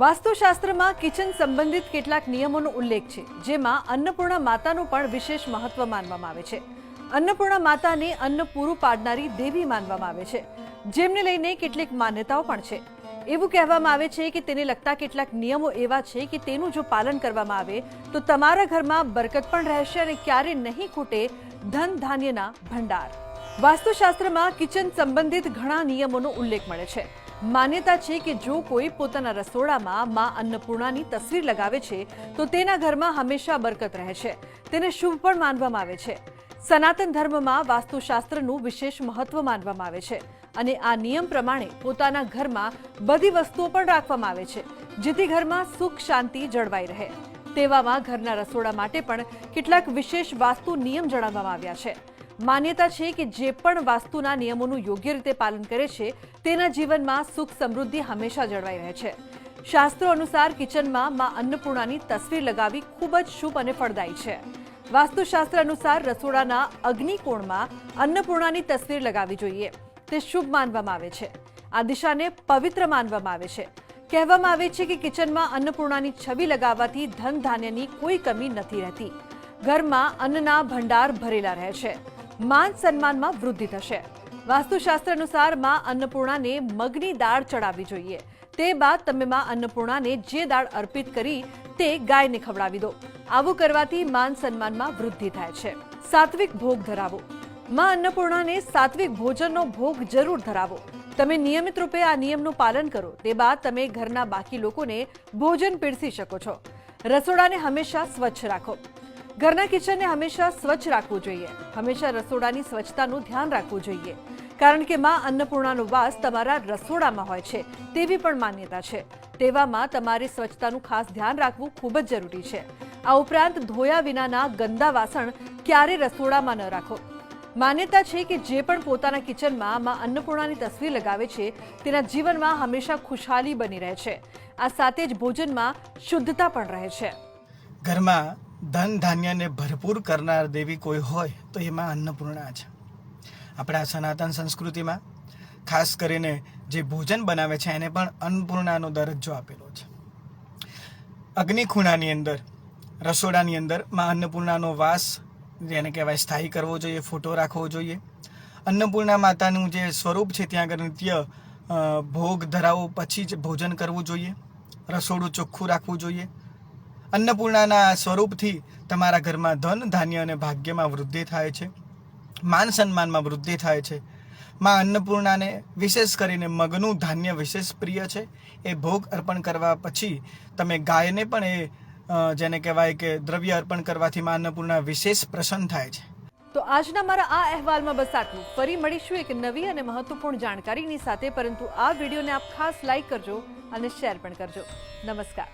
વાસ્તુશાસ્ત્રમાં kitchen સંબંધિત કેટલાક નિયમોનો ઉલ્લેખ છે, જેમાં અન્નપૂર્ણા માતાનું પણ વિશેષ મહત્વ માનવામાં આવે છે. અન્નપૂર્ણા માતાને અન્ન પૂરું પાડનારી દેવી માનવામાં આવે છે. જેમને લઈને કેટલીક માન્યતાઓ પણ છે. એવું કહેવામાં આવે છે કે તેને લગતા કેટલાક નિયમો એવા છે કે તેનું જો પાલન કરવામાં આવે, તો તમારા ઘરમાં બરકત પણ રહેશે અને ક્યારે નહીં ખૂટે ધન ધાન્યના ભંડાર. વાસ્તુશાસ્ત્રમાં કિચન સંબંધિત ઘણા નિયમોનો ઉલ્લેખ મળે છે. માન્યતા છે કે જો કોઈ પોતાના રસોડામાં માં અન્નપૂર્ણાની તસવીર લગાવે છે, તો તેના ઘરમાં હંમેશા બરકત રહે છે. તેને શુભ પણ માનવામાં આવે છે. સનાતન ધર્મમાં વાસ્તુશાસ્ત્રનું વિશેષ મહત્વ માનવામાં આવે છે અને આ નિયમ પ્રમાણે પોતાના ઘરમાં બધી વસ્તુઓ પણ રાખવામાં આવે છે, જેથી ઘરમાં સુખ શાંતિ જળવાઈ રહે. તેવામાં ઘરના રસોડા માટે પણ કેટલાક વિશેષ વાસ્તુ નિયમ જણાવવામાં આવ્યા છે. માન્યતા છે કે જે પણ વાસ્તુના નિયમોનું યોગ્ય રીતે પાલન કરે છે, તેના જીવનમાં સુખ સમૃદ્ધિ હંમેશા જળવાઈ રહે છે. શાસ્ત્રો અનુસાર કિચનમાં માં અન્નપૂર્ણાની તસવીર લગાવી ખૂબ જ શુભ અને ફળદાયી છે. વાસ્તુશાસ્ત્ર અનુસાર રસોડાના અગ્નિકોણમાં અન્નપૂર્ણાની તસવીર લગાવવી જોઈએ. તે શુભ માનવામાં આવે છે. આ દિશાને પવિત્ર માનવામાં આવે છે. કહેવામાં આવે છે કે કિચનમાં અન્નપૂર્ણાની છબી લગાવવાથી ધન ધાન્યની કોઈ કમી નથી રહેતી. ઘરમાં અન્નના ભંડાર ભરેલા રહે છે. માન સન્માનમાં વૃદ્ધિ થશે. વાસ્તુશાસ્ત્ર અનુસારમાં અન્નપૂર્ણાને મગની દાળ ચડાવવી જોઈએ. તે બાદ તમે માં અન્નપૂર્ણાને જે દાળ અર્પિત કરી તે ગાયને ખવડાવી દો. આવું કરવાથી માન સન્માનમાં વૃદ્ધિ થાય છે. સાત્વિક ભોગ ધરાવો. માં અન્નપૂર્ણાને સાત્વિક ભોજનનો ભોગ જરૂર ધરાવો. તમે નિયમિત રૂપે આ નિયમનું પાલન કરો. તે બાદ તમે ઘરના બાકી લોકોને ભોજન પીરસી શકો છો. રસોડાને હંમેશા સ્વચ્છ રાખો. ઘરના કિચનને હંમેશા સ્વચ્છ રાખવું જોઈએ. હંમેશા રસોડાની સ્વચ્છતાનું ધ્યાન રાખવું જોઈએ. કારણ કે માં અન્નપૂર્ણાનો વાસ તમારા રસોડામાં હોય છે, તેવી પણ માન્યતા છે. તેવામાં તમારે સ્વચ્છતાનું ખાસ ધ્યાન રાખવું ખૂબ જ જરૂરી છે. આ ઉપરાંત ધોયા વિનાના ગંદા વાસણ ક્યારે રસોડામાં ન રાખો. માન્યતા છે કે જે પણ પોતાના કિચનમાં માં અન્નપૂર્ણાની તસવીર લગાવે છે, તેના જીવનમાં હંમેશા ખુશહાલી બની રહે છે. આ સાથે જ ભોજનમાં શુદ્ધતા પણ રહે છે. ઘરમાં ધન ધાન્યને ભરપૂર કરનાર દેવી કોઈ હોય તો એમાં અન્નપૂર્ણા છે. આપણા સનાતન સંસ્કૃતિમાં ખાસ કરીને જે ભોજન બનાવે છે એને પણ અન્નપૂર્ણાનો દરજ્જો આપેલો છે. અગ્નિખૂણાની અંદર, રસોડાની અંદરમાં અન્નપૂર્ણાનો વાસ જેને કહેવાય સ્થાયી કરવો જોઈએ, ફોટો રાખવો જોઈએ. અન્નપૂર્ણા માતાનું જે સ્વરૂપ છે ત્યાં આગળ નિત્ય ભોગ ધરાવો પછી જ ભોજન કરવું જોઈએ. રસોડું ચોખ્ખું રાખવું જોઈએ. અન્નપૂર્ણાના સ્વરૂપથી તમારા ઘરમાં ધન, ધાન્ય અને ભાગ્યમાં વૃદ્ધિ થાય છે. માન સન્માનમાં વૃદ્ધિ થાય છે. માં અન્નપૂર્ણાને વિશેષ કરીને મગનું ધાન્ય વિશેષ પ્રિય છે. એ ભોગ અર્પણ કરવા પછી તમે ગાયને પણ એ જેને કહેવાય કે દ્રવ્ય અર્પણ કરવાથી માં અન્નપૂર્ણા વિશેષ પ્રસન્ન થાય છે. તો આજના મારા આ અહેવાલમાં બસ આટલું. ફરી મળીશું એક નવી અને મહત્વપૂર્ણ જાણકારીની સાથે, પરંતુ આ વિડીયોને આપ ખાસ લાઈક કરજો અને શેર પણ કરજો. નમસ્કાર.